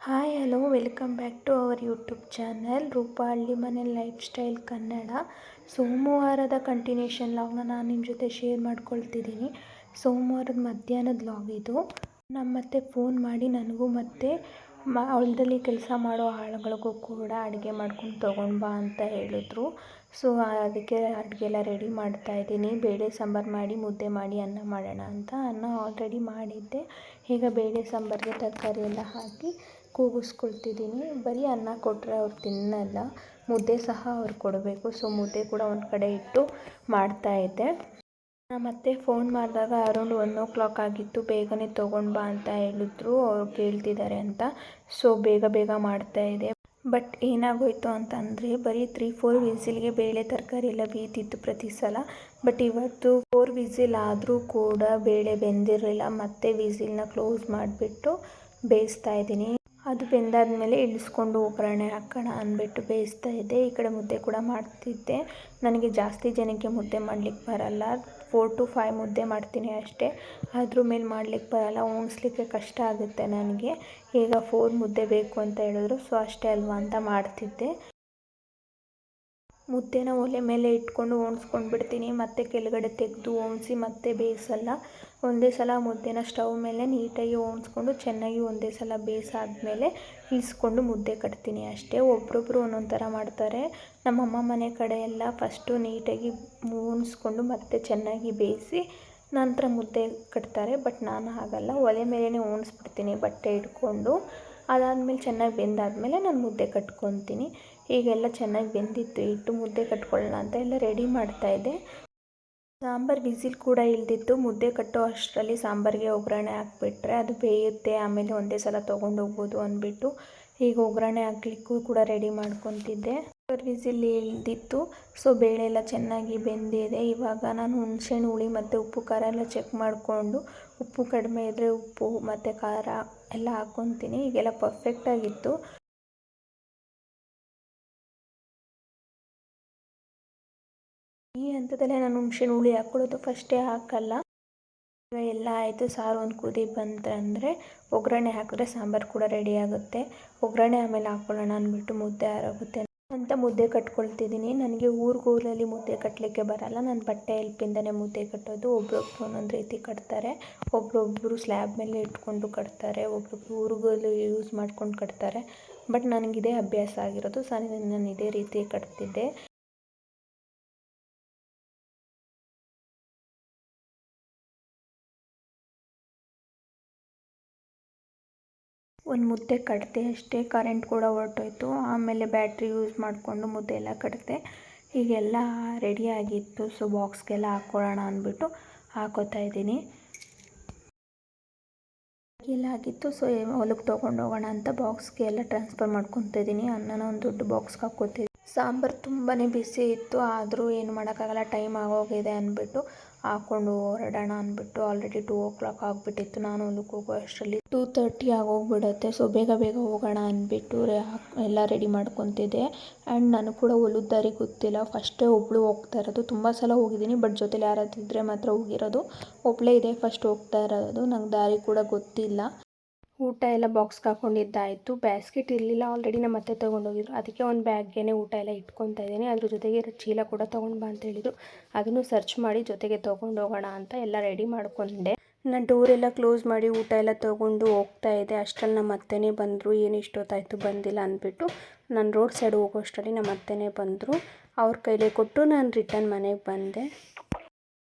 Hi, hello, welcome back to our YouTube channel Roopa ಹಳ್ಳಿ ಮನೆ life style Kannada. ಸೋಮವಾರದ continuation ಲಾಗ್ನ ನಾನು ನಿಮ್ಮ ಜೊತೆ ಶೇರ್ ಮಾಡ್ಕೊಳ್ತಿದ್ದೀನಿ. ಸೋಮವಾರದ ಮಧ್ಯಾಹ್ನದ ಲಾಗ್ ಇದು. ನಮ್ಮತ್ತೆ ಫೋನ್ ಮಾಡಿ ನನಗೂ ಮತ್ತೆ ಮ ಹೊಲದಲ್ಲಿ ಕೆಲಸ ಮಾಡೋ ಆಳುಗಳಿಗೂ ಕೂಡ ಅಡುಗೆ ಮಾಡ್ಕೊಂಡು ತೊಗೊಂಡು ಬಾ ಅಂತ ಹೇಳಿದ್ರು. ಸೊ ಅದಕ್ಕೆ ಅಡುಗೆ ಎಲ್ಲ ರೆಡಿ ಮಾಡ್ತಾಯಿದ್ದೀನಿ ಬೇಳೆ ಸಾಂಬಾರು ಮಾಡಿ, ಮುದ್ದೆ ಮಾಡಿ, ಅನ್ನ ಮಾಡೋಣ ಅಂತ. ಅನ್ನ ಆಲ್ರೆಡಿ ಮಾಡಿದ್ದೆ. ಈಗ ಬೇಳೆ ಸಾಂಬಾರಿಗೆ ತರಕಾರಿ ಎಲ್ಲ ಹಾಕಿ ಕೂಗಿಸ್ಕೊಳ್ತಿದ್ದೀನಿ. ಬರೀ ಅನ್ನ ಕೊಟ್ಟರೆ ಅವ್ರು ತಿನ್ನಲ್ಲ. ಮುದ್ದೆ ಸಹ ಅವ್ರು ಕೊಡಬೇಕು. ಸೊ, ಮುದ್ದೆ ಕೂಡ ಒಂದು ಕಡೆ ಇಟ್ಟು ಮಾಡ್ತಾಯಿದ್ದೆ ಮತ್ತೆ ಫೋನ್ ಮಾಡಿದಾಗ ಅರೌಂಡ್ ಒನ್ ಓ ಕ್ಲಾಕ್ ಆಗಿತ್ತು. ಬೇಗನೆ ತೊಗೊಂಡು ಬಾ ಅಂತ ಹೇಳಿದ್ರು. ಅವ್ರು ಕೇಳ್ತಿದ್ದಾರೆ ಅಂತ. ಸೊ, ಬೇಗ ಬೇಗ ಮಾಡ್ತಾಯಿದ್ದೆ ಬಟ್ ಏನಾಗೋಯಿತು ಅಂತಂದರೆ, ಬರೀ ತ್ರೀ ಫೋರ್ ವಿಸಿಲ್ಗೆ ಬೇಳೆ ತರಕಾರಿ ಎಲ್ಲ ಬೇಯ್ತಿತ್ತು ಪ್ರತಿ ಸಲ. ಬಟ್ ಇವತ್ತು ಫೋರ್ ವಿಸಿಲ್ ಆದರೂ ಕೂಡ ಬೇಳೆ ಬೆಂದಿರಲಿಲ್ಲ. ಮತ್ತೆ ವಿಸಿಲ್ನ ಕ್ಲೋಸ್ ಮಾಡಿಬಿಟ್ಟು ಬೇಯಿಸ್ತಾ ಇದ್ದೀನಿ. ಅದು ಬೆಂದಾದಮೇಲೆ ಇಳಿಸ್ಕೊಂಡು ಒಗ್ಗರಣೆ ಹಾಕೋಣ ಅಂದ್ಬಿಟ್ಟು ಬೇಯಿಸ್ತಾ ಇದ್ದೆ. ಈ ಕಡೆ ಮುದ್ದೆ ಕೂಡ ಮಾಡ್ತಿದ್ದೆ. ನನಗೆ ಜಾಸ್ತಿ ಜನಕ್ಕೆ ಮುದ್ದೆ ಮಾಡ್ಲಿಕ್ಕೆ ಬರಲ್ಲ. ಫೋರ್ ಟು ಫೈವ್ ಮುದ್ದೆ ಮಾಡ್ತೀನಿ ಅಷ್ಟೇ. ಅದ್ರ ಮೇಲೆ ಮಾಡ್ಲಿಕ್ಕೆ ಬರಲ್ಲ. ಉಣಿಸ್ಲಿಕ್ಕೆ ಕಷ್ಟ ಆಗುತ್ತೆ ನನಗೆ. ಈಗ ಫೋರ್ ಮುದ್ದೆ ಬೇಕು ಅಂತ ಹೇಳಿದ್ರು. ಸೊ ಅಷ್ಟೇ ಅಲ್ವಾ ಅಂತ ಮಾಡ್ತಿದ್ದೆ. ಮುದ್ದೆನ ಒಲೆ ಮೇಲೆ ಇಟ್ಕೊಂಡು ಒಣ್ಸ್ಕೊಂಡು ಬಿಡ್ತೀನಿ ಮತ್ತೆ ಕೆಳಗಡೆ ತೆಗೆದು ಒಣಸಿ ಮತ್ತೆ ಬೇಯಿಸಲ್ಲ. ಒಂದೇ ಸಲ ಮುದ್ದೆನ ಸ್ಟವ್ ಮೇಲೆ ನೀಟಾಗಿ ಒಣಸ್ಕೊಂಡು ಚೆನ್ನಾಗಿ ಒಂದೇ ಸಲ ಬೇಯಿಸಾದ್ಮೇಲೆ ಇಳಿಸ್ಕೊಂಡು ಮುದ್ದೆ ಕಟ್ತೀನಿ ಅಷ್ಟೇ. ಒಬ್ರೊಬ್ಬರು ಒಂದೊಂದು ಥರ ಮಾಡ್ತಾರೆ. ನಮ್ಮಮ್ಮ ಮನೆ ಕಡೆ ಎಲ್ಲ ಫಸ್ಟು ನೀಟಾಗಿ ಉಣಿಸ್ಕೊಂಡು ಮತ್ತೆ ಚೆನ್ನಾಗಿ ಬೇಯಿಸಿ ನಂತರ ಮುದ್ದೆ ಕಟ್ತಾರೆ. ಬಟ್ ನಾನು ಹಾಗಲ್ಲ. ಒಲೆ ಮೇಲೇ ಒಣಸ್ಬಿಡ್ತೀನಿ ಬಟ್ಟೆ ಇಟ್ಕೊಂಡು. ಅದಾದಮೇಲೆ ಚೆನ್ನಾಗಿ ಬೆಂದಾದಮೇಲೆ ನಾನು ಮುದ್ದೆ ಕಟ್ಕೊತೀನಿ. ಈಗೆಲ್ಲ ಚೆನ್ನಾಗಿ ಬೆಂದಿತ್ತು. ಇಟ್ಟು ಮುದ್ದೆ ಕಟ್ಕೊಳ್ಳೋಣ ಅಂತ ಎಲ್ಲ ರೆಡಿ ಮಾಡ್ತಾಯಿದ್ದೆ ಸಾಂಬಾರು ವಿಸಿಲ್ ಕೂಡ ಇಲ್ದಿತ್ತು ಮುದ್ದೆ ಕಟ್ಟೋ ಅಷ್ಟರಲ್ಲಿ ಸಾಂಬಾರಿಗೆ ಒಗ್ಗರಣೆ ಹಾಕ್ಬಿಟ್ರೆ ಅದು ಬೇಯುತ್ತೆ, ಆಮೇಲೆ ಒಂದೇ ಸಲ ತೊಗೊಂಡು ಹೋಗ್ಬೋದು ಅಂದ್ಬಿಟ್ಟು ಈಗ ಒಗ್ಗರಣೆ ಹಾಕ್ಲಿಕ್ಕೂ ಕೂಡ ರೆಡಿ ಮಾಡ್ಕೊತಿದ್ದೆ. ಕುಕ್ಕರ್ ವಿಸಿಲ್ ಇಲ್ದಿತ್ತು ಸೊ ಬೇಳೆ ಎಲ್ಲ ಚೆನ್ನಾಗಿ ಬೆಂದಿದೆ. ಇವಾಗ ನಾನು ಹುಣಸೆಹಣ್ಣು, ಹುಳಿ ಮತ್ತು ಉಪ್ಪು, ಖಾರ ಎಲ್ಲ ಚೆಕ್ ಮಾಡಿಕೊಂಡು ಉಪ್ಪು ಕಡಿಮೆ ಇದ್ದರೆ ಉಪ್ಪು ಮತ್ತು ಖಾರ ಎಲ್ಲ ಹಾಕ್ಕೊತೀನಿ ಈಗೆಲ್ಲ ಪರ್ಫೆಕ್ಟಾಗಿತ್ತು ಹಂತದಲ್ಲೇ ನಾನು ಹುಣ್ಸೆಹಣ್ಣು ಹುಳಿ ಹಾಕ್ಕೊಳ್ಳೋದು ಫಸ್ಟೇ ಹಾಕಲ್ಲ. ಈಗ ಎಲ್ಲ ಆಯಿತು, ಸಾರು ಒಂದು ಕುದಿ ಬಂತಂದರೆ ಒಗ್ಗರಣೆ ಹಾಕಿದ್ರೆ ಸಾಂಬಾರು ಕೂಡ ರೆಡಿ ಆಗುತ್ತೆ. ಒಗ್ಗರಣೆ ಆಮೇಲೆ ಹಾಕ್ಕೊಳ್ಳೋಣ ಅಂದ್ಬಿಟ್ಟು ಮುದ್ದೆ ಆರೋಗುತ್ತೆ. ಅಂತ ಮುದ್ದೆ ಕಟ್ಕೊಳ್ತಿದ್ದೀನಿ. ನನಗೆ ಊರಿಗೂರಲ್ಲಿ ಮುದ್ದೆ ಕಟ್ಟಲಿಕ್ಕೆ ಬರಲ್ಲ. ನಾನು ಬಟ್ಟೆ ಹೆಲ್ಪಿಂದನೇ ಮುದ್ದೆ ಕಟ್ಟೋದು. ಒಬ್ರೊಬ್ರು ಒಂದೊಂದು ರೀತಿ ಕಟ್ತಾರೆ. ಒಬ್ರೊಬ್ಬರು ಸ್ಲ್ಯಾಬ್ ಮೇಲೆ ಇಟ್ಕೊಂಡು ಕಟ್ತಾರೆ. ಒಬ್ಬೊಬ್ಬರು ಊರುಗಲ್ಲಿ ಯೂಸ್ ಮಾಡ್ಕೊಂಡು ಕಟ್ತಾರೆ. ಬಟ್ ನನಗಿದೇ ಅಭ್ಯಾಸ ಆಗಿರೋದು. ಸಾರಿ ನಾನು ಇದೇ ರೀತಿ ಕಟ್ತಿದ್ದೆ. ಒಂದು ಮುದ್ದೆ ಕಟ್ಟಿದೆ ಅಷ್ಟೇ ಕರೆಂಟ್ ಕೂಡ ಹೊರಟೋಯ್ತು. ಆಮೇಲೆ ಬ್ಯಾಟ್ರಿ ಯೂಸ್ ಮಾಡಿಕೊಂಡು ಮುದ್ದೆ ಎಲ್ಲ ಕಟ್ಟಿದೆ ಹೀಗೆಲ್ಲ ರೆಡಿಯಾಗಿತ್ತು ಸೊ ಬಾಕ್ಸ್ಗೆಲ್ಲ ಹಾಕ್ಕೊಳ್ಳೋಣ ಅಂದ್ಬಿಟ್ಟು ಹಾಕೋತಾ ಇದ್ದೀನಿ. ಎಲ್ಲ ಆಗಿತ್ತು. ಸೊ ಹೊಲಕ್ಕೆ ತೊಗೊಂಡು ಹೋಗೋಣ ಅಂತ ಬಾಕ್ಸ್ಗೆ ಎಲ್ಲ ಟ್ರಾನ್ಸ್ಫರ್ ಮಾಡ್ಕೊತಾ ಇದ್ದೀನಿ. ಅನ್ನನ ಒಂದು ದೊಡ್ಡ ಬಾಕ್ಸ್ಗೆ ಹಾಕ್ಕೋತಿದ್ದೀನಿ ಸಾಂಬಾರು ತುಂಬಾ ಬಿಸಿ ಇತ್ತು. ಆದರೂ ಏನು ಮಾಡೋಕ್ಕಾಗಲ್ಲ. ಟೈಮ್ ಆಗೋಗಿದೆ ಅಂದ್ಬಿಟ್ಟು ಹಾಕ್ಕೊಂಡು ಹೊರಡೋಣ ಅಂದ್ಬಿಟ್ಟು ಆಲ್ರೆಡಿ ಟೂ ಓ ಕ್ಲಾಕ್ ಆಗಿಬಿಟ್ಟಿತ್ತು. ನಾನು ಒಂದಕ್ಕೆ ಹೋಗೋ ಅಷ್ಟರಲ್ಲಿ ಟೂ ತರ್ಟಿ ಆಗೋಗ್ಬಿಡತ್ತೆ. ಸೊ ಬೇಗ ಬೇಗ ಹೋಗೋಣ ಅಂದ್ಬಿಟ್ಟು ಎಲ್ಲ ರೆಡಿ ಮಾಡ್ಕೊತಿದ್ದೆ. ಆ್ಯಂಡ್ ನನಗೆ ಕೂಡ ಹೊಲದ ದಾರಿ ಗೊತ್ತಿಲ್ಲ. ಫಸ್ಟೇ ಒಬ್ಬಳು ಹೋಗ್ತಾ ಇರೋದು. ತುಂಬ ಸಲ ಹೋಗಿದ್ದೀನಿ ಬಟ್ ಜೊತೆಲಿ ಯಾರಾದ್ರೂ ಇದ್ದರೆ ಮಾತ್ರ ಹೋಗಿರೋದು. ಒಬ್ಬಳೇ ಇದೆ ಫಸ್ಟ್ ಹೋಗ್ತಾ ಇರೋದು. ನಂಗೆ ದಾರಿ ಕೂಡ ಗೊತ್ತಿಲ್ಲ. ಊಟ ಎಲ್ಲ ಬಾಕ್ಸ್ಗೆ ಹಾಕೊಂಡಿದ್ದಾಯಿತು ಬ್ಯಾಸ್ಕೆಟ್ ಇರಲಿಲ್ಲ ಆಲ್ರೆಡಿ ನಮ್ಮ ಅತ್ತೆ ತೊಗೊಂಡೋಗಿದ್ರು ಅದಕ್ಕೆ ಒಂದು ಬ್ಯಾಗ್ಗೆ ಊಟ ಎಲ್ಲ ಇಟ್ಕೊತಾ ಇದ್ದೀನಿ. ಅದ್ರ ಜೊತೆಗೆ ಚೀಲ ಕೂಡ ತೊಗೊಂಡು ಬಾ ಅಂತ ಹೇಳಿದರು. ಅದನ್ನು ಸರ್ಚ್ ಮಾಡಿ ಜೊತೆಗೆ ತೊಗೊಂಡು ಹೋಗೋಣ ಅಂತ ಎಲ್ಲ ರೆಡಿ ಮಾಡ್ಕೊಂಡೆ. ನಾನು ಡೋರ್ ಎಲ್ಲ ಕ್ಲೋಸ್ ಮಾಡಿ ಊಟ ಎಲ್ಲ ತೊಗೊಂಡು ಹೋಗ್ತಾ ಇದ್ದೆ. ಅಷ್ಟರಲ್ಲಿ ನಮ್ಮ ಅತ್ತೆನೇ ಬಂದರು. ಏನು ಇಷ್ಟೊತ್ತಾಯಿತು ಬಂದಿಲ್ಲ ಅಂದ್ಬಿಟ್ಟು ನಾನು ರೋಡ್ ಸೈಡ್ ಹೋಗೋಷ್ಟರಲ್ಲಿ ನಮ್ಮ ಅತ್ತೆನೇ ಬಂದರು. ಅವ್ರ ಕೈಲೇ ಕೊಟ್ಟು ನಾನು ರಿಟರ್ನ್ ಮನೆಗೆ ಬಂದೆ.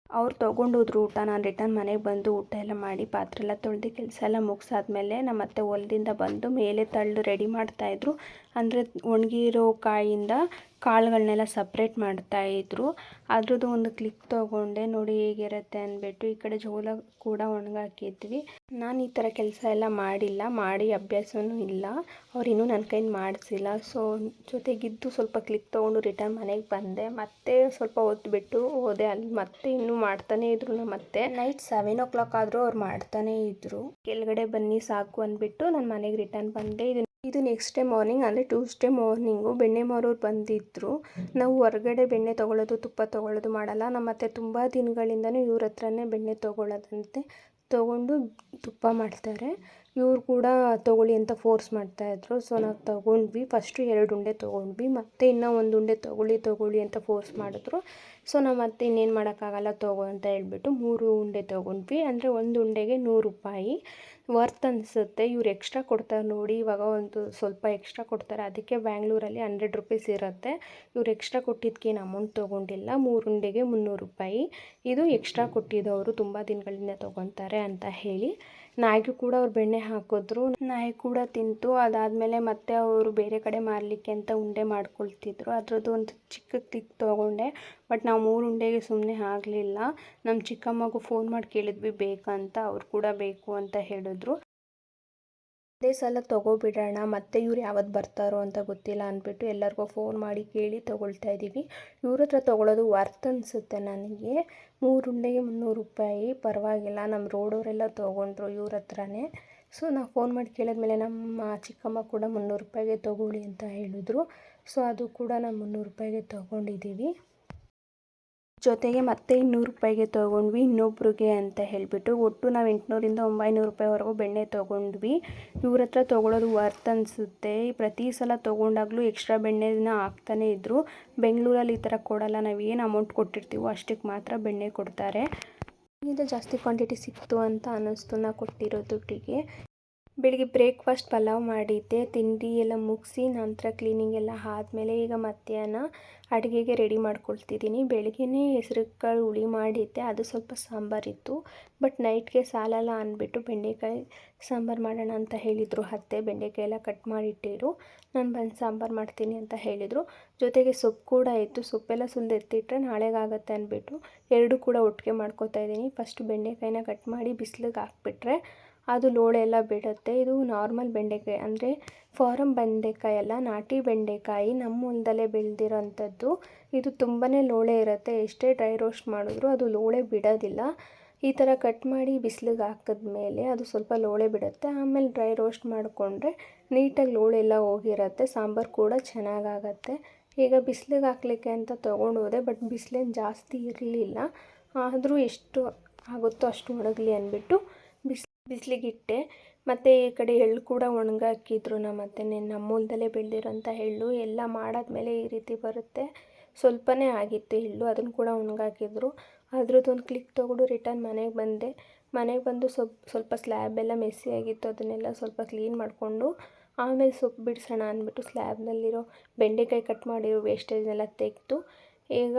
ಅವ್ರು ತೊಗೊಂಡೋದ್ರು ಊಟ, ನಾನು ರಿಟರ್ನ್ ಮನೆಗೆ ಬಂದು ಊಟ ಎಲ್ಲ ಮಾಡಿ ಪಾತ್ರೆ ಎಲ್ಲ ತೊಳೆದು ಕೆಲಸ ಎಲ್ಲ ಮುಗಿಸಾದ್ಮೇಲೆ ನಮ್ಮ ಅತ್ತೆ ಹೊಲದಿಂದ ಬಂದು ಮೇಲೆ ತಳ್ಳು ರೆಡಿ ಮಾಡ್ತಾಯಿದ್ರು ಅಂದರೆ ಒಣಗಿರೋ ಕಾಯಿಂದ ಕಾಳುಗಳನ್ನೆಲ್ಲ ಸಪ್ರೇಟ್ ಮಾಡ್ತಾಯಿದ್ರು ಅದ್ರದ್ದು ಒಂದು ಕ್ಲಿಕ್ ತೊಗೊಂಡೆ, ನೋಡಿ ಹೇಗಿರುತ್ತೆ ಅಂದ್ಬಿಟ್ಟು. ಈ ಕಡೆ ಜೋಳ ಕೂಡ ಒಣಗಾಕಿದ್ವಿ. ನಾನು ಈ ಥರ ಕೆಲಸ ಎಲ್ಲ ಮಾಡಿಲ್ಲ, ಮಾಡಿ ಅಭ್ಯಾಸವೂ ಇಲ್ಲ. ಅವ್ರು ಇನ್ನೂ ನನ್ನ ಕೈಯಿಂದ ಮಾಡಿಸಿಲ್ಲ. ಸೊ ಜೊತೆಗಿದ್ದು ಸ್ವಲ್ಪ ಕ್ಲಿಕ್ ತೊಗೊಂಡು ರಿಟರ್ನ್ ಮನೆಗೆ ಬಂದೆ. ಮತ್ತೆ ಸ್ವಲ್ಪ ಓದ್ಬಿಟ್ಟು ಬಿಟ್ಟು ಹೋದೆ. ಅಲ್ಲಿ ಮತ್ತೆ ಇನ್ನೂ ಮಾಡ್ತಾನೇ ಇದ್ರು ಮತ್ತೆ. ನೈಟ್ ಸೆವೆನ್ ಓ ಕ್ಲಾಕ್ ಆದರೂ ಅವ್ರು ಮಾಡ್ತಾನೇ ಇದ್ದರು ಕೆಳಗಡೆ ಬನ್ನಿ ಸಾಕು ಅಂದ್ಬಿಟ್ಟು ನಾನು ಮನೆಗೆ ರಿಟರ್ನ್ ಬಂದೆ. ಇದು ಇದು ನೆಕ್ಸ್ಟ್ ಡೇ ಮಾರ್ನಿಂಗ್ ಅಂದರೆ ಟ್ಯೂಸ್ಡೇ ಮಾರ್ನಿಂಗು ಬೆಣ್ಣೆ ಮಾರೋರು ಬಂದಿದ್ದರು ನಾವು ಹೊರಗಡೆ ಬೆಣ್ಣೆ ತೊಗೊಳ್ಳೋದು ತುಪ್ಪ ತೊಗೊಳ್ಳೋದು ಮಾಡಲ್ಲ. ನಮ್ಮ ಅತ್ತೆ ತುಂಬ ದಿನಗಳಿಂದನೂ ಇವ್ರ ಹತ್ರನೇ ಬೆಣ್ಣೆ ತೊಗೊಳ್ಳೋದಂತೆ ತೊಗೊಂಡು ತುಪ್ಪ ಮಾಡ್ತಾರೆ. ಇವ್ರು ಕೂಡ ತೊಗೊಳ್ಳಿ ಅಂತ ಫೋರ್ಸ್ ಮಾಡ್ತಾಯಿದ್ರು ಸೊ ನಾವು ತೊಗೊಂಡ್ವಿ. ಫಸ್ಟು ಎರಡು ಉಂಡೆ ತೊಗೊಂಡ್ವಿ. ಮತ್ತು ಇನ್ನೂ ಒಂದು ಉಂಡೆ ತೊಗೊಳ್ಳಿ ತೊಗೊಳ್ಳಿ ಅಂತ ಫೋರ್ಸ್ ಮಾಡಿದ್ರು. ಸೊ ನಾವು ಮತ್ತೆ ಇನ್ನೇನು ಮಾಡೋಕ್ಕಾಗಲ್ಲ ತೊಗೋ ಅಂತ ಹೇಳ್ಬಿಟ್ಟು ಮೂರು ಉಂಡೆ ತೊಗೊಂಡ್ವಿ. ಅಂದರೆ ಒಂದು ಉಂಡೆಗೆ ನೂರು ರೂಪಾಯಿ ವರ್ತ್ ಅನಿಸುತ್ತೆ. ಇವ್ರು ಎಕ್ಸ್ಟ್ರಾ ಕೊಡ್ತಾರೆ ನೋಡಿ. ಇವಾಗ ಒಂದು ಸ್ವಲ್ಪ ಎಕ್ಸ್ಟ್ರಾ ಕೊಡ್ತಾರೆ. ಅದಕ್ಕೆ ಬ್ಯಾಂಗ್ಳೂರಲ್ಲಿ ಹಂಡ್ರೆಡ್ ರುಪೀಸ್ ಇರುತ್ತೆ. ಇವ್ರು ಎಕ್ಸ್ಟ್ರಾ ಕೊಟ್ಟಿದ್ದಕ್ಕೇನು ಅಮೌಂಟ್ ತೊಗೊಂಡಿಲ್ಲ. ಮೂರು ಉಂಡೆಗೆ ಮುನ್ನೂರು ರೂಪಾಯಿ. ಇದು ಎಕ್ಸ್ಟ್ರಾ ಕೊಟ್ಟಿದ್ದವರು ತುಂಬ ದಿನಗಳಿಂದ ತೊಗೊತಾರೆ ಅಂತ ಹೇಳಿ. ನಾಯಿಗೂ ಕೂಡ ಅವ್ರು ಬೆಣ್ಣೆ ಹಾಕಿದ್ರು. ನಾಯಿ ಕೂಡ ತಿಂತು. ಅದಾದಮೇಲೆ ಮತ್ತೆ ಅವರು ಬೇರೆ ಕಡೆ ಮಾರಲಿಕ್ಕೆ ಅಂತ ಉಂಡೆ ಮಾಡ್ಕೊಳ್ತಿದ್ರು. ಅದರದ್ದು ಒಂದು ಚಿಕ್ಕ ಕ್ಲಿಕ್ ತೊಗೊಂಡೆ. ಬಟ್ ನಾವು ಮೂರು ಉಂಡೆಗೆ ಸುಮ್ಮನೆ ಆಗಲಿಲ್ಲ. ನಮ್ಮ ಚಿಕ್ಕಮ್ಮಗೂ ಫೋನ್ ಮಾಡಿ ಕೇಳಿದ್ವಿ, ಬೇಕಂತ. ಅವ್ರು ಕೂಡ ಬೇಕು ಅಂತ ಹೇಳಿದ್ರು. ಅದೇ ಸಲ ತೊಗೊಬಿಡೋಣ, ಮತ್ತೆ ಇವ್ರು ಯಾವತ್ತು ಬರ್ತಾರೋ ಅಂತ ಗೊತ್ತಿಲ್ಲ ಅಂದ್ಬಿಟ್ಟು ಎಲ್ಲರಿಗೂ ಫೋನ್ ಮಾಡಿ ಕೇಳಿ ತೊಗೊಳ್ತಾ ಇದ್ದೀವಿ. ಇವ್ರ ಹತ್ರ ತೊಗೊಳೋದು ವರ್ತ್ ಅನಿಸುತ್ತೆ ನನಗೆ. ಮೂರು ಉಂಡೆಗೆ ಮುನ್ನೂರು ರೂಪಾಯಿ, ಪರವಾಗಿಲ್ಲ ನಮ್ಮ ರೋಡವರೆಲ್ಲ ತೊಗೊಂಡ್ರು ಇವ್ರ ಹತ್ರನೇ. ಸೊ ನಾವು ಫೋನ್ ಮಾಡಿ ಕೇಳಿದ್ಮೇಲೆ ನಮ್ಮ ಚಿಕ್ಕಮ್ಮ ಕೂಡ ಮುನ್ನೂರು ರೂಪಾಯಿಗೆ ತೊಗೊಳ್ಳಿ ಅಂತ ಹೇಳಿದ್ರು. ಸೊ ಅದು ಕೂಡ ನಾವು ಮುನ್ನೂರು ರೂಪಾಯಿಗೆ ತೊಗೊಂಡಿದ್ದೀವಿ. ಜೊತೆಗೆ ಮತ್ತೆ ಇನ್ನೂರು ರೂಪಾಯಿಗೆ ತೊಗೊಂಡ್ವಿ. ಇನ್ನೊಬ್ರಿಗೆ ಅಂತ ಹೇಳಿಬಿಟ್ಟು ಒಟ್ಟು ನಾವು ಎಂಟುನೂರಿಂದ ಒಂಬೈನೂರು ರೂಪಾಯಿವರೆಗೂ ಬೆಣ್ಣೆ ತೊಗೊಂಡ್ವಿ. ಇವ್ರ ಹತ್ರ ತೊಗೊಳೋದು ವರ್ತ್ ಅನಿಸುತ್ತೆ. ಪ್ರತಿ ಸಲ ತೊಗೊಂಡಾಗಲೂ ಎಕ್ಸ್ಟ್ರಾ ಬೆಣ್ಣೆನ ಹಾಕ್ತಾನೆ ಇದ್ದರು ಬೆಂಗಳೂರಲ್ಲಿ ಈ ಥರ ಕೊಡಲ್ಲ. ನಾವು ಏನು ಅಮೌಂಟ್ ಕೊಟ್ಟಿರ್ತೀವೋ ಅಷ್ಟಕ್ಕೆ ಮಾತ್ರ ಬೆಣ್ಣೆ ಕೊಡ್ತಾರೆ. ಇದು ಜಾಸ್ತಿ ಕ್ವಾಂಟಿಟಿ ಸಿಕ್ತು ಅಂತ ಅನ್ನಿಸ್ತು ನಾ ಕೊಟ್ಟಿರೋ ದುಡ್ಡಿಗೆ. ಬೆಳಿಗ್ಗೆ ಬ್ರೇಕ್ಫಾಸ್ಟ್ ಪಲಾವ್ ಮಾಡಿದ್ದೆ. ತಿಂಡಿ ಎಲ್ಲ ಮುಗಿಸಿ ನಂತರ ಕ್ಲೀನಿಂಗ್ ಎಲ್ಲ ಆದಮೇಲೆ ಈಗ ಮಧ್ಯಾಹ್ನ ಅಡುಗೆಗೆ ರೆಡಿ ಮಾಡ್ಕೊಳ್ತಿದ್ದೀನಿ. ಬೆಳಗ್ಗೆನೇ ಹೆಸ್ರು ಕಾಳು ಹುಳಿ ಮಾಡಿದ್ದೆ. ಅದು ಸ್ವಲ್ಪ ಸಾಂಬಾರಿತ್ತು. ಬಟ್ ನೈಟ್ಗೆ ಸಾಲಲ್ಲ ಅಂದ್ಬಿಟ್ಟು ಬೆಂಡೆಕಾಯಿ ಸಾಂಬಾರು ಮಾಡೋಣ ಅಂತ ಹೇಳಿದರು. ಅತ್ತೆ ಬೆಂಡೆಕಾಯಿ ಎಲ್ಲ ಕಟ್ ಮಾಡಿಟ್ಟಿರು. ನಾನು ಬಂದು ಸಾಂಬಾರು ಮಾಡ್ತೀನಿ ಅಂತ ಹೇಳಿದರು. ಜೊತೆಗೆ ಸೊಪ್ಪು ಕೂಡ ಇತ್ತು. ಸೊಪ್ಪೆಲ್ಲ ಸುಲಿದೆತ್ತಿಟ್ರೆ ನಾಳೆಗಾಗತ್ತೆ ಅಂದ್ಬಿಟ್ಟು ಎರಡು ಕೂಡ ಒಟ್ಟಿಗೆ ಮಾಡ್ಕೊತಾ ಇದ್ದೀನಿ. ಫಸ್ಟ್ ಬೆಂಡೆಕಾಯಿನ ಕಟ್ ಮಾಡಿ ಬಿಸಿಲಿಗೆ ಹಾಕ್ಬಿಟ್ರೆ ಅದು ಲೋಳೆ ಎಲ್ಲ ಬಿಡುತ್ತೆ. ಇದು ನಾರ್ಮಲ್ ಬೆಂಡೆಕಾಯಿ. ಅಂದರೆ ಫಾರಮ್ ಬೆಂಡೆಕಾಯಿ ಅಲ್ಲ ನಾಟಿ ಬೆಂಡೆಕಾಯಿ, ನಮ್ಮ ಹೊಲದಲ್ಲೇ ಬೆಳೆದಿರೋಂಥದ್ದು. ಇದು ತುಂಬಾ ಲೋಳೆ ಇರುತ್ತೆ. ಎಷ್ಟೇ ಡ್ರೈ ರೋಸ್ಟ್ ಮಾಡಿದ್ರು ಅದು ಲೋಳೆ ಬಿಡೋದಿಲ್ಲ. ಈ ಥರ ಕಟ್ ಮಾಡಿ ಬಿಸಿಲಿಗೆ ಹಾಕಿದ್ಮೇಲೆ ಅದು ಸ್ವಲ್ಪ ಲೋಳೆ ಬಿಡುತ್ತೆ. ಆಮೇಲೆ ಡ್ರೈ ರೋಸ್ಟ್ ಮಾಡಿಕೊಂಡ್ರೆ ನೀಟಾಗಿ ಲೋಳೆ ಎಲ್ಲ ಹೋಗಿರುತ್ತೆ. ಸಾಂಬಾರು ಕೂಡ ಚೆನ್ನಾಗಾಗತ್ತೆ. ಈಗ ಬಿಸಿಲಿಗೆ ಹಾಕ್ಲಿಕ್ಕೆ ಅಂತ ತೊಗೊಂಡು ಹೋದೆ, ಬಟ್ ಬಿಸಿಲೇನು ಜಾಸ್ತಿ ಇರಲಿಲ್ಲ. ಆದರೂ ಎಷ್ಟು ಆಗುತ್ತೋ ಅಷ್ಟು ಒಣಗಲಿ ಅಂದ್ಬಿಟ್ಟು ಬಿಸಿಲಿಗಿಟ್ಟೆ ಮತ್ತು ಈ ಕಡೆ ಎಳ್ಳು ಕೂಡ ಒಣಗಾಕಿದ್ರು ನಮ್ಮ ಅತ್ತೆನೇ. ನಮ್ಮ ಹೊಲ್ದಲ್ಲೇ ಬೆಳೆದಿರೋಂಥ ಎಳ್ಳು ಎಲ್ಲ ಮಾಡಾದ್ಮೇಲೆ ಈ ರೀತಿ ಬರುತ್ತೆ. ಸ್ವಲ್ಪನೇ ಆಗಿತ್ತು ಎಳ್ಳು, ಅದನ್ನು ಕೂಡ ಒಣಗಾಕಿದ್ರು. ಅದ್ರದ್ದೊಂದು ಕ್ಲಿಕ್ ತೊಗೊಂಡು ರಿಟರ್ನ್ ಮನೆಗೆ ಬಂದೆ. ಮನೆಗೆ ಬಂದು ಸ್ವಲ್ಪ ಸ್ವಲ್ಪ ಸ್ಲ್ಯಾಬ್ ಎಲ್ಲ ಮೆಸ್ಸಿ ಆಗಿತ್ತು, ಅದನ್ನೆಲ್ಲ ಸ್ವಲ್ಪ ಕ್ಲೀನ್ ಮಾಡಿಕೊಂಡು ಆಮೇಲೆ ಸೊಪ್ಪು ಬಿಡಿಸೋಣ ಅಂದ್ಬಿಟ್ಟು ಸ್ಲ್ಯಾಬ್ನಲ್ಲಿರೋ ಬೆಂಡೆಕಾಯಿ ಕಟ್ ಮಾಡಿರೋ ವೇಸ್ಟೇಜ್ನೆಲ್ಲ ತೆಗೆದು ಈಗ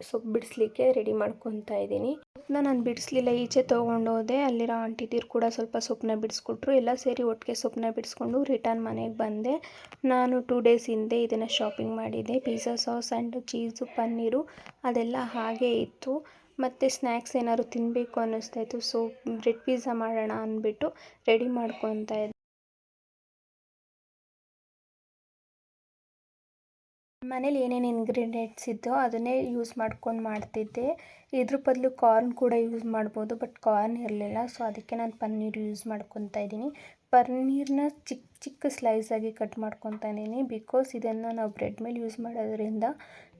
ಸೊಪ್ಪು ಬಿಡಿಸ್ಲಿಕ್ಕೆ ರೆಡಿ ಮಾಡ್ಕೊತಾ ಇದ್ದೀನಿ. ಸೊಪ್ಪನ್ನ ನಾನು ಬಿಡಿಸ್ಲಿಲ್ಲ, ಈಚೆ ತೊಗೊಂಡೋದೆ ಅಲ್ಲಿರೋ ಆಂಟಿದಿರು ಕೂಡ ಸ್ವಲ್ಪ ಸೊಪ್ಪನ್ನ ಬಿಡಿಸ್ಕೊಟ್ರು. ಎಲ್ಲ ಸೇರಿ ಒಟ್ಟಿಗೆ ಸೊಪ್ಪನ್ನ ಬಿಡಿಸ್ಕೊಂಡು ರಿಟರ್ನ್ ಮನೆಗೆ ಬಂದೆ. ನಾನು ಟೂ ಡೇಸ್ ಹಿಂದೆ ಇದನ್ನು ಶಾಪಿಂಗ್ ಮಾಡಿದ್ದೆ. Pizza sauce and cheese paneer ಅದೆಲ್ಲ ಹಾಗೆ ಇತ್ತು. ಮತ್ತು ಸ್ನ್ಯಾಕ್ಸ್ ಏನಾದ್ರು ತಿನ್ನಬೇಕು ಅನ್ನಿಸ್ತಾ ಇತ್ತು. ಸೊ ಬ್ರೆಡ್ ಪಿಜ್ಜಾ ಮಾಡೋಣ ಅಂದ್ಬಿಟ್ಟು ರೆಡಿ ಮಾಡ್ಕೊತಾ ಇದ್ದೆ. ಮನೇಲಿ ಏನೇನು ಇಂಗ್ರೀಡಿಯೆಂಟ್ಸ್ ಇದ್ದೋ ಅದನ್ನೇ ಯೂಸ್ ಮಾಡ್ಕೊಂಡು ಮಾಡ್ತಿದ್ದೆ. ಇದ್ರ ಬದಲು ಕಾರ್ನ್ ಕೂಡ ಯೂಸ್ ಮಾಡ್ಬೋದು ಬಟ್ ಕಾರ್ನ್ ಇರಲಿಲ್ಲ ಸೊ ಅದಕ್ಕೆ ನಾನು ಪನ್ನೀರ್ ಯೂಸ್ ಮಾಡ್ಕೊತಾ ಇದ್ದೀನಿ. ಪನ್ನೀರನ್ನ ಚಿಕ್ಕ ಚಿಕ್ಕ ಸ್ಲೈಸಾಗಿ ಕಟ್ ಮಾಡ್ಕೊತಾ ಇದ್ದೀನಿ ಬಿಕಾಸ್ ಇದನ್ನು ನಾವು ಬ್ರೆಡ್ ಮೇಲೆ ಯೂಸ್ ಮಾಡೋದ್ರಿಂದ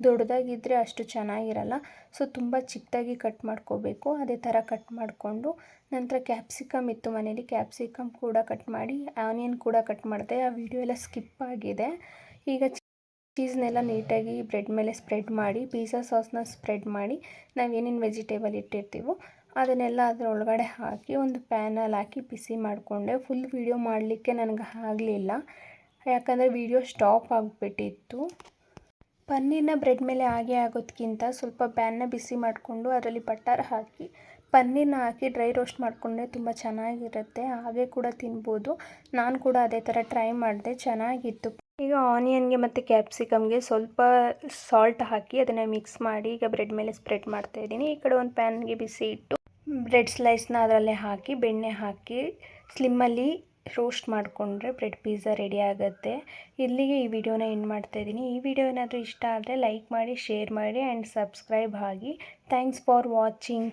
ದೊಡ್ಡದಾಗಿದ್ದರೆ ಅಷ್ಟು ಚೆನ್ನಾಗಿರಲ್ಲ. ಸೊ ತುಂಬ ಚಿಕ್ಕದಾಗಿ ಕಟ್ ಮಾಡ್ಕೋಬೇಕು, ಅದೇ ಥರ ಕಟ್ ಮಾಡಿಕೊಂಡು ನಂತರ ಕ್ಯಾಪ್ಸಿಕಮ್ ಇತ್ತು ಮನೇಲಿ ಕ್ಯಾಪ್ಸಿಕಮ್ ಕೂಡ ಕಟ್ ಮಾಡಿ ಆನಿಯನ್ ಕೂಡ ಕಟ್ ಮಾಡಿದೆ. ಆ ವಿಡಿಯೋ ಎಲ್ಲ ಸ್ಕಿಪ್ ಆಗಿದೆ. ಈಗ ಚೀಸ್ನೆಲ್ಲ ನೀಟಾಗಿ ಬ್ರೆಡ್ ಮೇಲೆ ಸ್ಪ್ರೆಡ್ ಮಾಡಿ ಪಿಜ್ಜಾ ಸಾಸ್ನ ಸ್ಪ್ರೆಡ್ ಮಾಡಿ ನಾವು ಏನೇನು ವೆಜಿಟೇಬಲ್ ಇಟ್ಟಿರ್ತೀವೋ ಅದನ್ನೆಲ್ಲ ಅದರ ಒಳಗಡೆ ಹಾಕಿ ಒಂದು ಪ್ಯಾನಲ್ಲಿ ಹಾಕಿ ಬಿಸಿ ಮಾಡಿಕೊಂಡೆ. ಫುಲ್ ವೀಡಿಯೋ ಮಾಡಲಿಕ್ಕೆ ನನಗೆ ಆಗಲಿಲ್ಲ. ಯಾಕಂದರೆ ವೀಡಿಯೋ ಸ್ಟಾಪ್ ಆಗಿಬಿಟ್ಟಿತ್ತು. ಪನ್ನೀರ್ನ ಬ್ರೆಡ್ ಮೇಲೆ ಹಾಗೆ ಆಗೋದಕ್ಕಿಂತ ಸ್ವಲ್ಪ ಪ್ಯಾನ್ನ ಬಿಸಿ ಮಾಡಿಕೊಂಡು ಅದರಲ್ಲಿ ಬಟರ್ ಹಾಕಿ, ಪನ್ನೀರ್ನ ಹಾಕಿ ಡ್ರೈ ರೋಸ್ಟ್ ಮಾಡಿಕೊಂಡ್ರೆ ತುಂಬ ಚೆನ್ನಾಗಿರುತ್ತೆ. ಹಾಗೆ ಕೂಡ ತಿನ್ಬೋದು. ನಾನು ಕೂಡ ಅದೇ ಥರ ಟ್ರೈ ಮಾಡಿದೆ. ಚೆನ್ನಾಗಿತ್ತು. ಈಗ ಆನಿಯನ್ಗೆ ಮತ್ತು ಕ್ಯಾಪ್ಸಿಕಮ್ಗೆ ಸ್ವಲ್ಪ ಸಾಲ್ಟ್ ಹಾಕಿ ಅದನ್ನು ಮಿಕ್ಸ್ ಮಾಡಿ ಈಗ ಬ್ರೆಡ್ ಮೇಲೆ ಸ್ಪ್ರೆಡ್ ಮಾಡ್ತಾ ಇದ್ದೀನಿ. ಈ ಕಡೆ ಒಂದು ಪ್ಯಾನ್ಗೆ ಬಿಸಿ ಇಟ್ಟು ಬ್ರೆಡ್ ಸ್ಲೈಸ್ನ ಅದರಲ್ಲೇ ಹಾಕಿ, ಬೆಣ್ಣೆ ಹಾಕಿ ಸ್ಲಿಮ್ಮಲ್ಲಿ ರೋಸ್ಟ್ ಮಾಡಿಕೊಂಡ್ರೆ ಬ್ರೆಡ್ ಪಿಜ್ಜಾ ರೆಡಿ ಆಗುತ್ತೆ. ಇಲ್ಲಿಗೆ ಈ ವಿಡಿಯೋನ ಎಂಡ್ ಮಾಡ್ತಾ ಇದ್ದೀನಿ. ಈ ವಿಡಿಯೋ ಏನಾದರೂ ಇಷ್ಟ ಆದರೆ ಲೈಕ್ ಮಾಡಿ ಶೇರ್ ಮಾಡಿ ಆ್ಯಂಡ್ ಸಬ್ಸ್ಕ್ರೈಬ್ ಆಗಿ. Thanks for watching